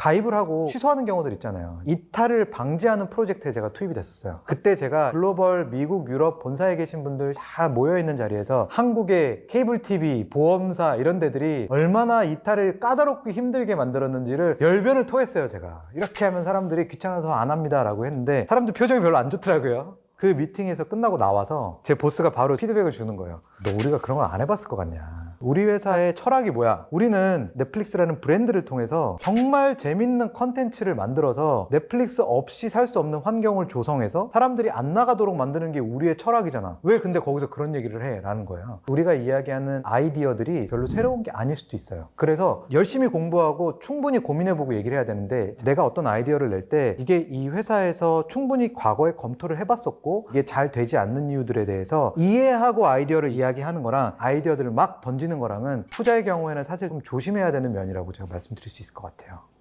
가입을 하고 취소하는 경우들 있잖아요. 이탈을 방지하는 프로젝트에 제가 투입이 됐었어요. 그때 제가 글로벌 미국, 유럽 본사에 계신 분들 다 모여 있는 자리에서 한국의 케이블 TV, 보험사 이런 데들이 얼마나 이탈을 까다롭고 힘들게 만들었는지를 열변을 토했어요, 제가. 이렇게 하면 사람들이 귀찮아서 안 합니다라고 했는데 사람들 표정이 별로 안 좋더라고요. 그 미팅에서 끝나고 나와서 제 보스가 바로 피드백을 주는 거예요. 너 우리가 그런 걸 안 해봤을 것 같냐. 우리 회사의 철학이 뭐야? 우리는 넷플릭스라는 브랜드를 통해서 정말 재밌는 컨텐츠를 만들어서 넷플릭스 없이 살 수 없는 환경을 조성해서 사람들이 안 나가도록 만드는 게 우리의 철학이잖아. 왜 근데 거기서 그런 얘기를 해? 라는 거예요. 우리가 이야기하는 아이디어들이 별로 새로운 게 아닐 수도 있어요. 그래서 열심히 공부하고 충분히 고민해보고 얘기를 해야 되는데 내가 어떤 아이디어를 낼 때 이게 이 회사에서 충분히 과거에 검토를 해봤었고 이게 잘 되지 않는 이유들에 대해서 이해하고 아이디어를 이야기하는 거랑 아이디어들을 막 던지는 거랑은 투자의 경우에는 사실 좀 조심해야 되는 면이라고 제가 말씀드릴 수 있을 것 같아요.